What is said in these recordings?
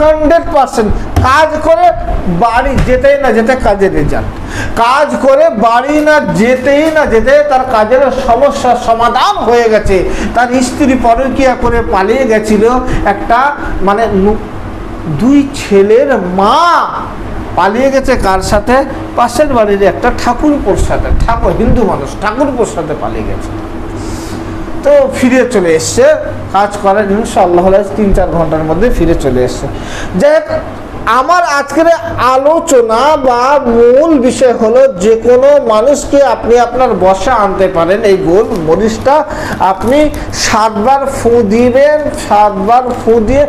Hundred percent কাজ করে বাড়ি যেতেই না যেতে কাজের রেজাল্ট। কাজ করে বাড়ি না যেতেই না যেতে তার কাজের সমস্যার সমাধান হয়ে গেছে। তার স্ত্রী পরকিয়া করে পালিয়ে গেছিল। একটা মানে দুই ছেলের মা পালিয়ে গেছে কার সাথে? পাশের বাড়ির একটা ঠাকুরপুর সাথে। ঠাকুর, হিন্দু মানুষ, ঠাকুরপুর সাথে পালিয়ে গেছে। তো ফিরে চলে এসছে। কাজ করার ইনশাআল্লাহ তিন চার ঘণ্টার মধ্যে ফিরে চলে এসছে। যাই হোক, আমার আজকের আলোচনা বা মূল বিষয় হলো যে কোনো মানুষকে আপনি আপনার বসা আনতে পারেন। এই গোল মরিচটা আপনি সাতবার ফু দিবেন, সাতবার ফু দিয়ে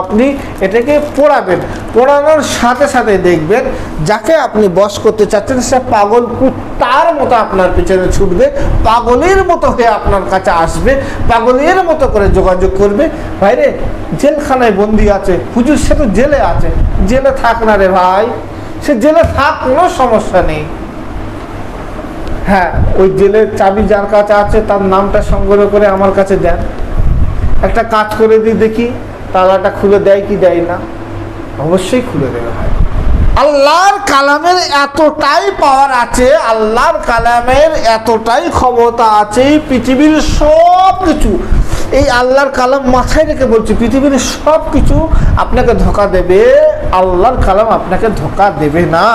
আপনি এটাকে পোড়াবেন। পোড়ানোর সাথে সাথে দেখবেন যাকে আপনি বস করতে চাচ্ছেন, সে পাগল কুত্তার মতো আপনার পিছনে ছুটবে, পাগলের মতো হয়ে আপনার কাছে আসবে, পাগলের মতো করে যোগাযোগ করবে। ভাইরে, জেলখানায় বন্দি আছে, হুজুর সে তো জেলে আছে। জেলে থাক না রে ভাই। সে জেলে থাক, কোনো সমস্যা নেই। হ্যাঁ ওই জেলের চাবি যার কাছে আছে, তার নামটা সংগ্রহ করে আমার কাছে দেন। একটা কাজ করে দিই দেখি, তালাটা খুলে দেয় কি দেয় না। অবশ্যই খুলে দেবে ভাই। আল্লাহর কালামের এতটাই পাওয়ার আছে, আল্লাহর কালামের এতটাই ক্ষমতা আছে, পৃথিবীর সব কিছু এই আল্লাহর কালাম মাথায় রেখে বলছি, পৃথিবীর সব কিছু আপনাকে ধোকা দেবে, আল্লাহর কালাম আপনাকে ধোকা দেবে না।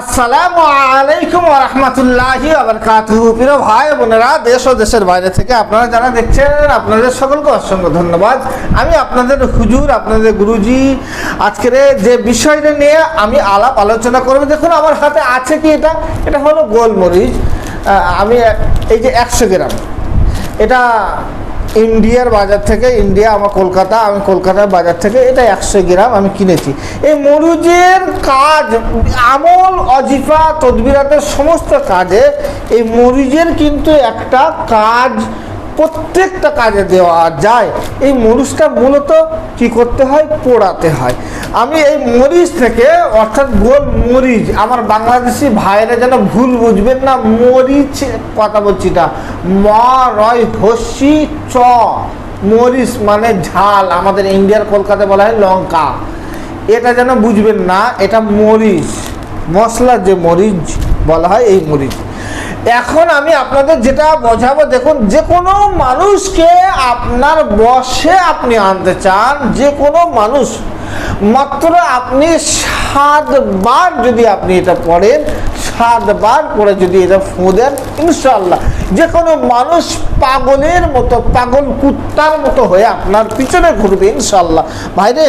আসসালামু আলাইকুম রাহমাতুল্লাহি ওয়া বারাকাতুহু। প্রিয় ভাই বোনেরা, দেশ ও দেশের বাইরে থেকে আপনারা যারা দেখছেন, আপনাদের সকলকে অসংখ্য ধন্যবাদ। আমি আপনাদের হুজুর, আপনাদের গুরুজি, আজকের যে বিষয়টা নিয়ে আমি আলাপ আলোচনা করব, দেখুন আমার হাতে আছে কি এটা? এটা হলো গোলমরিচ। আমি এই যে একশো গ্রাম। এটা ইন্ডিয়ার বাজার থেকে ইন্ডিয়া, আমার কলকাতা, আমি কলকাতার বাজার থেকে এটা একশো গ্রাম আমি কিনেছি। এই মরুজের কাজ, আমল, অজিফা, তদবিরাতের সমস্ত কাজে এই মরিচের কিন্তু একটা কাজ, প্রত্যেকটা কাজে দেওয়া যায়। এই মরুজটা মূলত কি করতে হয়? পোড়াতে হয়। আমি এই মরিচ থেকে, অর্থাৎ গোল মরিচ, আমার বাংলাদেশি ভাইরা যেন ভুল বুঝবেন না, মরিচ কথা বলছি না ম রয় হস্যি চ। মরিচ মানে ঝাল, আমাদের ইন্ডিয়ার কলকাতায় বলা হয় লঙ্কা। এটা যেন বুঝবেন না, এটা মরিচ। মশলা যে মরিচ বলা হয়, এই মরিচ। এখন আমি আপনাদের যেটা বোঝাবো, দেখুন, যে কোনো মানুষকে আপনার বসে আপনি আনতে চান, যে কোনো মানুষ মাত্র আপনি সাতবার যদি আপনি এটা পড়েন, সাতবার পরে যদি এটা ফু দেন ইনশাল্লাহ যে কোনো মানুষ পাগলের মতো, পাগল কুত্তার মতো হয়ে আপনার পিছনে ঘুরবে ইনশাল্লাহ ভাইরে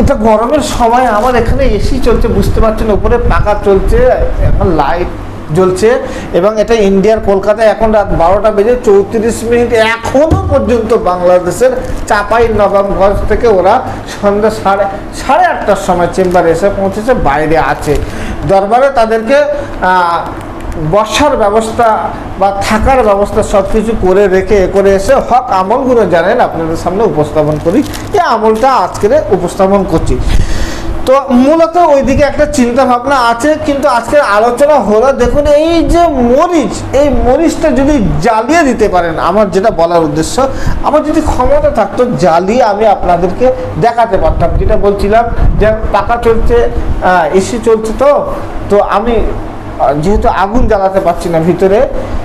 এটা গরমের সময় আমার এখানে এসি চলছে, বুঝতে পারছেন, উপরে পাকা চলছে, এখন লাইট জ্বলছে এবং এটা ইন্ডিয়ার কলকাতায় এখন রাত বারোটা বেজে চৌত্রিশ মিনিট এখনও পর্যন্ত বাংলাদেশের চাপাই নবাবগঞ্জ থেকে ওরা সন্ধ্যা সাড়ে সাড়ে আটটার সময় চেম্বারে এসে পৌঁছেছে, বাইরে আছে। দরবারে তাদেরকে বসার ব্যবস্থা বা থাকার ব্যবস্থা সব কিছু করে রেখে এ করে এসে হক আমলগুলো জানেন, আপনাদের সামনে উপস্থাপন করি। এই আমলটা আজকের উপস্থাপন করছি। তো মূলত ওইদিকে একটা চিন্তা ভাবনা আছে, কিন্তু আজকের আলোচনা হলো, দেখুন, এই যে মরিচ, এই মরিচটা যদি জ্বালিয়ে দিতে পারেন, আমার যেটা বলার উদ্দেশ্য, আমার যদি ক্ষমতা থাকতো, জ্বালিয়ে আমি আপনাদেরকে দেখাতে পারতাম। যেটা বলছিলাম যে পাকা চলছে এসি চলছে তো তো আমি যেহেতু আগুন জ্বালাতে পারছি না ভিতরে,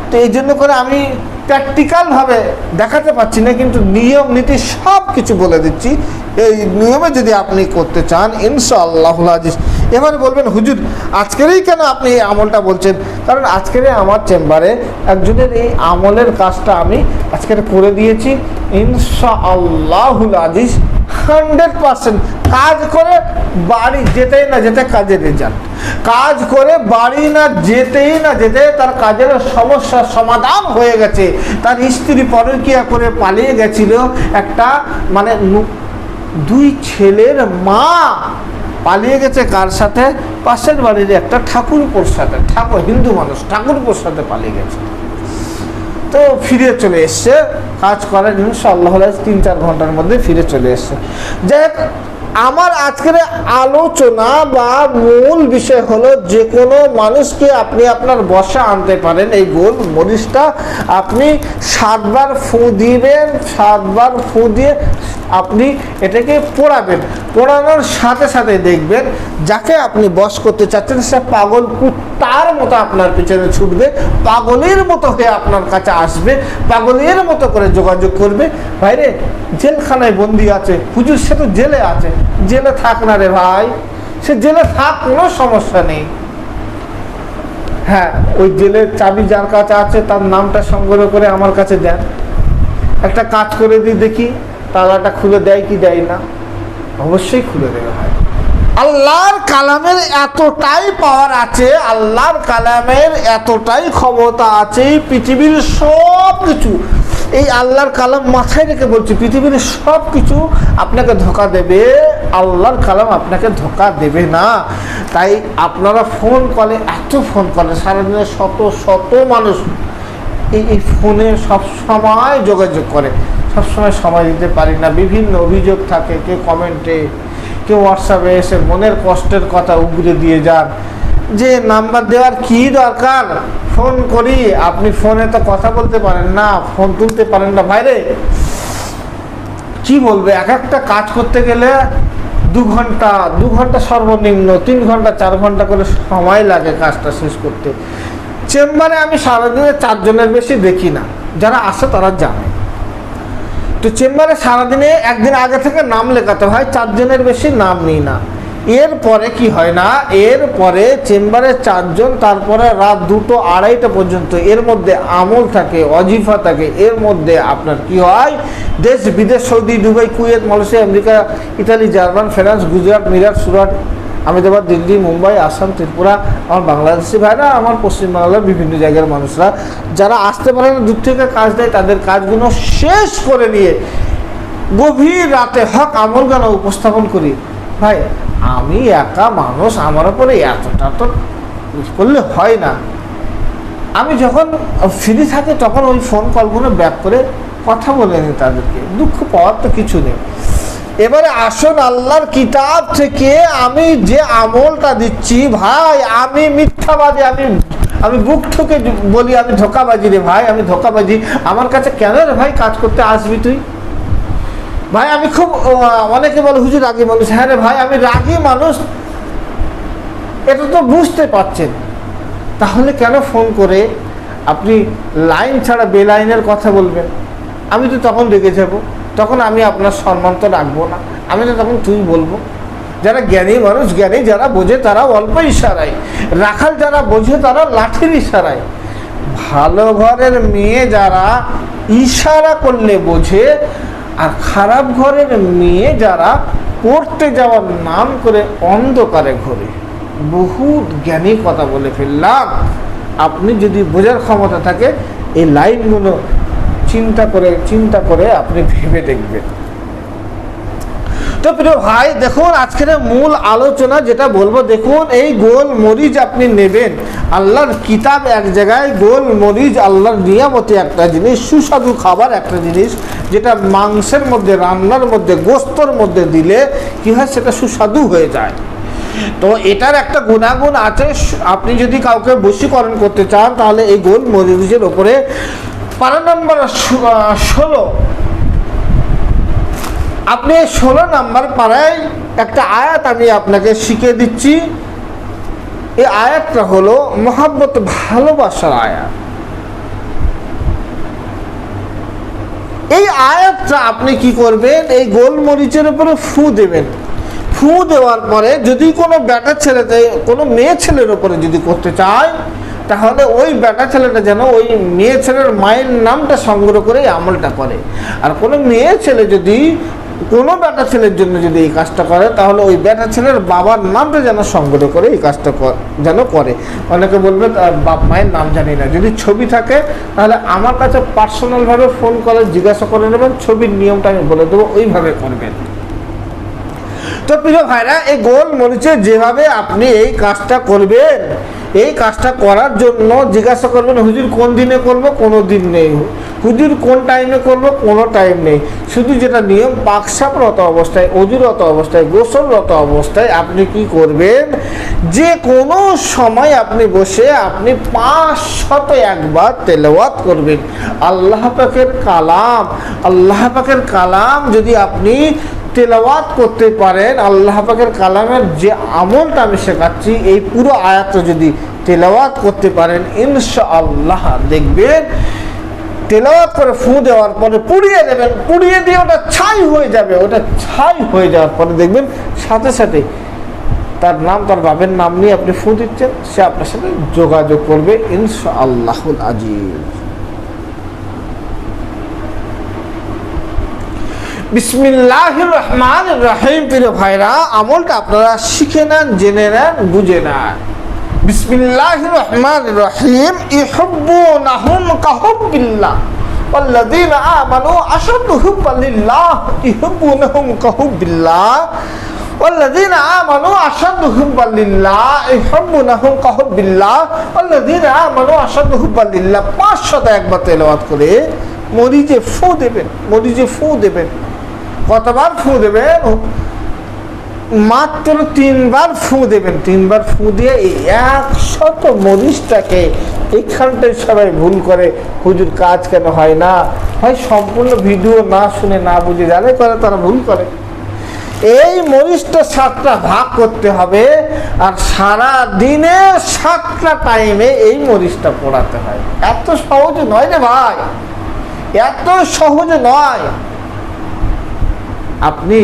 তো এই জন্য করে আমি প্র্যাকটিক্যালভাবে দেখাতে পাচ্ছি না, কিন্তু নিয়ম, নীতি সব কিছু বলে দিচ্ছি। এই নিয়মে যদি আপনি করতে চান ইনশাআল্লাহ আজিজ। এবারে বলবেন, হুজুর, আজকেরই কেন আপনি এই আমলটা বলছেন? কারণ আজকেরই আমার চেম্বারে একজনের এই আমলের কাজটা আমি আজকের করে দিয়েছি। ইনশাআল্লাহুল আজিজ হান্ড্রেড পার্সেন্ট কাজ করে বাড়ি যেতেই না যেতে কাজের রেজাল্ট কাজ করে বাড়ি না যেতেই না যেতে তার কাজের সমস্যার সমাধান হয়ে গেছে। তার স্ত্রী পরকিয়া করে পালিয়ে গেছিল একটা মানে দুই ছেলের মা পালিয়ে গেছে কার সাথে? পাশের বাড়ির একটা ঠাকুরপুর সাথে, ঠাকুর, হিন্দু মানুষ, ঠাকুরপুর সাথে পালিয়ে গেছে। তো ফিরে চলে এসছে। কাজ করার জন্য আল্লাহ তিন চার ঘণ্টার মধ্যে ফিরে চলে এসছে। যাই হোক, আমার আজকের আলোচনা বা মূল বিষয় হলো যে কোনো মানুষকে আপনি আপনার বসা আনতে পারেন। এই গোল মরিচটা আপনি সাতবার ফু দিবেন, সাতবার ফু দিয়ে আপনি এটাকে পোড়াবেন। পোড়ানোর সাথে সাথে দেখবেন যাকে আপনি বস করতে চাচ্ছেন, সে পাগল কুত্তার মতো আপনার পিছনে ছুটবে, পাগলের মতো হয়ে আপনার কাছে আসবে, পাগলের মতো করে যোগাযোগ করবে। ভাইরে, জেলখানায় বন্দি আছে, হুজুর সে তো জেলে আছে। জেলে থাক না রে ভাই। সে জেলে থাক, কোনো সমস্যা নেই। হ্যাঁ ওই জেলের চাবি যার কাছে আছে, তার নামটা সংগ্রহ করে আমার কাছে দেন। একটা কাজ করে দিই দেখি, তালাটা খুলে দেয় কি দেয় না। অবশ্যই খুলে দেবে ভাই। আল্লাহর কালামের এতটাই পাওয়ার আছে, আল্লাহর কালামের এতটাই ক্ষমতা আছে, পৃথিবীর সব কিছু এই আল্লাহর কালাম মাথায় রেখে বলছি, পৃথিবীর সব কিছু আপনাকে ধোকা দেবে, আল্লাহর কালাম আপনাকে ধোকা দেবে না। তাই আপনারা ফোন কলে এত ফোন কলে সারাদিনে শত শত মানুষ এই এই ফোনে সব সময় যোগাযোগ করে। সব সময় সময় দিতে পারি না। বিভিন্ন অভিযোগ থাকে, কেউ কমেন্টে কেউ হোয়াটসঅ্যাপে এসে মনের কষ্টের কথা উগরে দিয়ে যান। যে নাম্বার দেওয়ার কি দরকার? ফোন করি। আপনি ফোনে তো কথা বলতে পারেন না, ফোন তুলতে পারেন না। বাইরে কি বলবে? এক একটা কাজ করতে গেলে দু ঘণ্টা দু ঘণ্টা সর্বনিম্ন, তিন ঘণ্টা, চার ঘণ্টা করে সময় লাগে কাজটা শেষ করতে। চেম্বারে আমি সারাদিনে চারজনের বেশি দেখি না। যারা আসে তারা জানে। তো চেম্বারে সারাদিনে একদিন আগে থেকে নাম লেখাতে হয়, চারজনের বেশি নাম নিই না। এরপরে কি হয় না? এরপরে চেম্বারে চারজন, তারপরে রাত দুটো আড়াইটা পর্যন্ত এর মধ্যে আমল থাকে, অজিফা থাকে। এর মধ্যে আপনার কি হয়? দেশ, বিদেশ, Saudi, Dubai, Kuwait, Malaysia, America, Italy, German, France, Gujarat, Meerut, Surat, Ahmedabad, Delhi, Mumbai, Assam, Tripura, আমার বাংলাদেশি ভাইরা, আমার পশ্চিমবাংলার বিভিন্ন জায়গার মানুষরা, যারা আসতে পারে না, দূর থেকে কাজ দেয়, তাদের কাজগুলো শেষ করে নিয়ে গভীর রাতে হক আমল গান উপস্থাপন করি। ভাই, আমি একা মানুষ, আমার উপরে এতটা তো করলে হয় না। আমি যখন ফ্রি থাকি, তখন ওই ফোন কলগুলো ব্যাক করে কথা বলে নিই তাদেরকে। দুঃখ পাওয়ার তো কিছু নেই। এবারে আসুন, আল্লাহর কিতাব থেকে আমি যে আমলটা দিচ্ছি, ভাই, আমি মিথ্যাবাদী, আমি আমি বুক ঠুকে বলি, আমি ধোকাবাজি রে ভাই, আমি ধোকাবাজি। আমার কাছে কেন রে ভাই কাজ করতে আসবি তুই? ভাই, আমি খুব অনেকে বলে, হুজুর, রাগী মানুষ। হ্যাঁ রে ভাই, আমি রাগী মানুষ। এটা তো বুঝতে পারছেন। তাহলে কেন ফোন করে আপনি লাইন ছাড়া বেলাইনের কথা বলবেন? আমি তো তখন রেগে যাব। তখন আমি আপনার সম্মান তো রাখব না। আমি তো তখন তুই বলব। যারা জ্ঞানী মানুষ, জ্ঞানী যারা বোঝে তারা অল্প ইশারায়। রাখাল যারা বোঝে, তারা লাঠির ইশারায়। ভালো ঘরের মেয়ে যারা ইশারা করলে বোঝে আর খারাপ ঘরের মেয়ে যারা পড়তে যাওয়ার নাম করে অন্ধকারে ঘরে। বহুত জ্ঞানী কথা বলে ফেললাম। আপনি যদি বোঝার ক্ষমতা থাকে, এই লাইনগুলো চিন্তা করে চিন্তা করে আপনি ভেবে দেখবেন। তো প্রিয় ভাই, দেখুন, আজকের মূল আলোচনা যেটা বলব, দেখুন, এই গোল মরিচ আপনি নেবেন। আল্লাহর কিতাব এক জায়গায়, গোল মরিচ আল্লাহর নিয়ামতে একটা জিনিস, সুস্বাদু খাবার একটা জিনিস, যেটা মাংসের মধ্যে, রান্নার মধ্যে, গোস্তর মধ্যে দিলে কি হয়, সেটা সুস্বাদু হয়ে যায়। তো এটার একটা গুণাগুণ আছে, আপনি যদি কাউকে বশীকরণ করতে চান, তাহলে এই গোল মরিচের ওপরে পারা নম্বর ষোলো আপনি ষোলো নাম্বার পাড়ায় একটা আয়াত আমি আপনাকে শিখিয়ে দিচ্ছি। এই আয়াতটা হলো মহাব্বত ভালোবাসার আয়াত। এই আয়াতটা আপনি কি করবেন? এই গোলমরিচের উপরে ফু দেবেন। ফু দেওয়ার পরে যদি কোনো ব্যাটা ছেলেতে কোনো মেয়ে ছেলের উপরে যদি করতে চায়, তাহলে ওই বেটা ছেলেটা যেন ওই মেয়ে ছেলের মায়ের নামটা সংগ্রহ করে আমলটা করে। আর কোনো মেয়ে ছেলে যদি কোনো বেটা ছেলের জন্য যদি এই কাজটা করে, তাহলে ওই বেটা ছেলের বাবার নামটা যেন সংগ্রহ করে এই কাজটা যেন করে। অনেকে বলবে তার বাপ মায়ের নাম জানি না। যদি ছবি থাকে, তাহলে আমার কাছে পার্সোনালভাবে ফোন করে জিজ্ঞাসা করে নেবেন, ছবির নিয়মটা আমি বলে দেবো, ওইভাবে করবেন। তো প্রিয় ভাইরা, এই গোল মরিচে যেভাবে আপনি এই কাজটা করবেন, এই কাজটা করার জন্য জিজ্ঞাসা করবেন, হুজুর, কোন দিনে করব, কোনো দিন নেই? হুজুর, কোন টাইমে করব, কোনো টাইম নেই? শুধু যেটা নিয়ম, পাকসাপরত অবস্থায়, অজুরত অবস্থায়, গোসলরত অবস্থায় আপনি কি করবেন? যে কোনো সময় আপনি বসে আপনি পাঁচ শত একবার তেলাওয়াত করবেন। আল্লাহ পাকের কালাম, আল্লাহ পাকের কালাম যদি আপনি তেলাওয়াত করতে পারেন, আল্লাহ পাকের কালামের যে আমলটা আমি শেখাচ্ছি, এই পুরো আয়াত যদি তেলাওয়াত করতে পারেন ইনশা আল্লাহ দেখবেন তেলাওয়াত করে ফু দেওয়ার পরে পুড়িয়ে দেবেন, পুড়িয়ে দিয়ে ওটা ছাই হয়ে যাবে, ওটা ছাই হয়ে যাওয়ার পরে দেখবেন সাথে সাথে তার নাম, তার বাবের নাম নিয়ে আপনি ফু দিচ্ছেন, সে আপনার সাথে যোগাযোগ করবে ইনশা আল্লাহুল আজিজ। বিসমিল্লাহ রহমান রহিম প্রিয় ভাইরা আমলটা আপনারা শিখে নেন জেনে নেন বুঝে নেন বিসমিল্লাহ রহমান রহিম ইহব্বুনাহুম কাহুব্বিল্লাহ والذين آمنوا أشد حبا لله يحبونهم كحب الله والذين آمنوا أشد حبا لله يحبونهم كحب الله والذين آمنوا أشد حبا لله পাঁচশত একবার তেলাওয়াত করে মরিচে ফু দেবেন মরিচে ফু দেবেন কতবার ফু দেবেন? মাত্র তিনবার ফু দেবেন। তিনবার ফু দিয়ে একশত মরিচটাকে এখানটায় সবাই ভুল করে, হুজুর, কাজ কেন হয় না? হয় সম্পূর্ণ ভিডিও না শুনে না বুঝে জানে করে তারা ভুল করে। এই মরিচটা সাতটা ভাগ করতে হবে আর সারা দিনে সাতটা টাইমে এই মরিচটা পড়াতে হয়। এত সহজ নয় রে ভাই। এত সহজ নয়। আপনি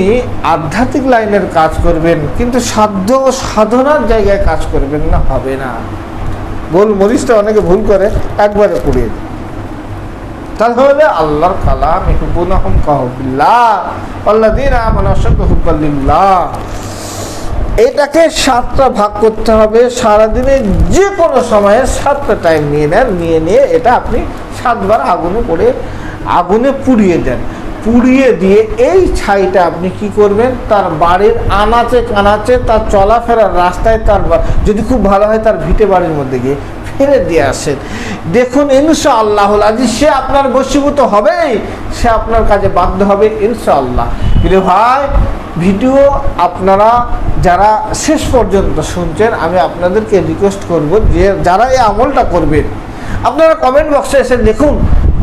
আধ্যাত্মিক লাইনের কাজ করবেন, কিন্তু সাধ্য সাধনার জায়গায় কাজ করবেন না, হবে না। গোল মরিচটা অনেকে ভুল করে, একবারে পুড়িয়ে দেয় তাহলে আল্লাহর কালাম হুবুনাহুম কাহুবিল্লাহ হুব্বাল্লিল্লাহ এটাকে সাতটা ভাগ করতে হবে, সারাদিনে যে কোনো সময়ে সাতটা টাইম নিয়ে নেন, নিয়ে নিয়ে এটা আপনি সাতবার আগুনে পড়ে, আগুনে পুড়িয়ে দেন। পুড়িয়ে দিয়ে এই ছাইটা আপনি কি করবেন? তার বাড়ির আনাচে কানাচে তার চলাফেরার রাস্তায় তার যদি খুব ভালো হয় তার ভিটে বাড়ির মধ্যে গিয়ে ফেলে দিয়ে আসেন। দেখুন ইনশা আল্লাহ আজি সে আপনার বশীভূত হবেই, সে আপনার কাজে বাধ্য হবে ইনশা আল্লাহ ভাই, ভিডিও আপনারা যারা শেষ পর্যন্ত শুনছেন, আমি আপনাদেরকে রিকোয়েস্ট করব যে, যারা এই আমলটা করবেন, আপনারা কমেন্ট বক্সে এসে দেখুন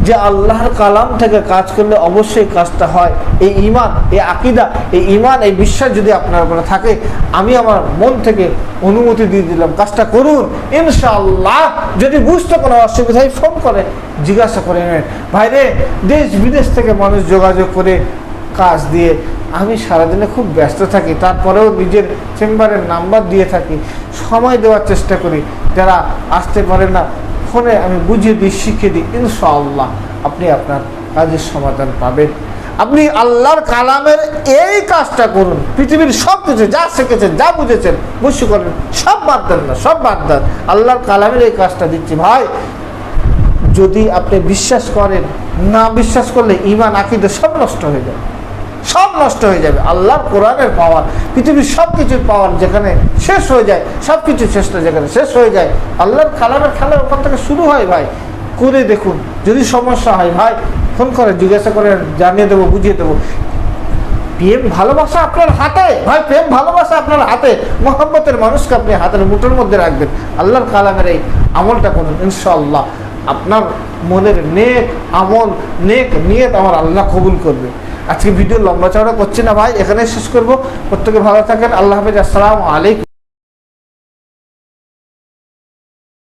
যে আল্লাহর কালাম থেকে কাজ করলে অবশ্যই কাজটা হয়। এই ইমান এই আকিদা, এই ইমান এই বিশ্বাস যদি আপনার উপরে থাকে, আমি আমার মন থেকে অনুমতি দিয়ে দিলাম, কাজটা করুন। ইনশাআল্লাহ, যদি বুঝতে কোনো অসুবিধা হয়, ফোন করে, জিজ্ঞাসা করে নেন। ভাইরে, দেশ বিদেশ থেকে মানুষ যোগাযোগ করে কাজ দিয়ে আমি সারাদিনে খুব ব্যস্ত থাকি, তারপরেও নিজের চেম্বারের নাম্বার দিয়ে থাকি। সময় দেওয়ার চেষ্টা করি, যারা আসতে পারে না ফোনে আমি বুঝিয়ে দিই, শিখিয়ে দিই, ইনশাআল্লাহ আপনি আপনার কাজের সমাধান পাবেন। আপনি আল্লাহর কালামের এই কাজটা করুন। পৃথিবীর সব কিছু যা শিখেছেন, যা বুঝেছেন বুঝতে করেন, সব বাদ দেন না, সব বাদ দেন। আল্লাহর কালামের এই কাজটা দিচ্ছি। ভাই, যদি আপনি বিশ্বাস করেন, না বিশ্বাস করলে ইমান, আকিদে সব নষ্ট হয়ে যাবে সব নষ্ট হয়ে যাবে। আল্লাহর কোরআনের পাওয়ার পৃথিবীর সব কিছুর পাওয়ার যেখানে শেষ হয়ে যায় সব কিছু চেষ্টা যেখানে শেষ হয়ে যায়, আল্লাহর কালামের খেলা ওখান থেকে শুরু হয় ভাই। করে দেখুন, যদি সমস্যা হয়, ভাই, ফোন করে, জিজ্ঞাসা করে, জানিয়ে দেবো, বুঝিয়ে দেবো। প্রেম ভালোবাসা আপনার হাতে, ভাই, প্রেম ভালোবাসা আপনার হাতে। মোহাম্মতের মানুষকে আপনি হাতের মুঠোর মধ্যে রাখবেন। আল্লাহর কালামের এই আমলটা করুন, ইনশাআল্লাহ। আপনার মনের নেক আমল, নেক নিয়ত আমার আল্লাহ কবুল করবে। আজকে ভিডিও লম্বা চওড়া করছি না ভাই এখানে শেষ করব। প্রত্যেকে ভালো থাকেন, আল্লাহ হাফেজ, আসসালামু আলাইকুম।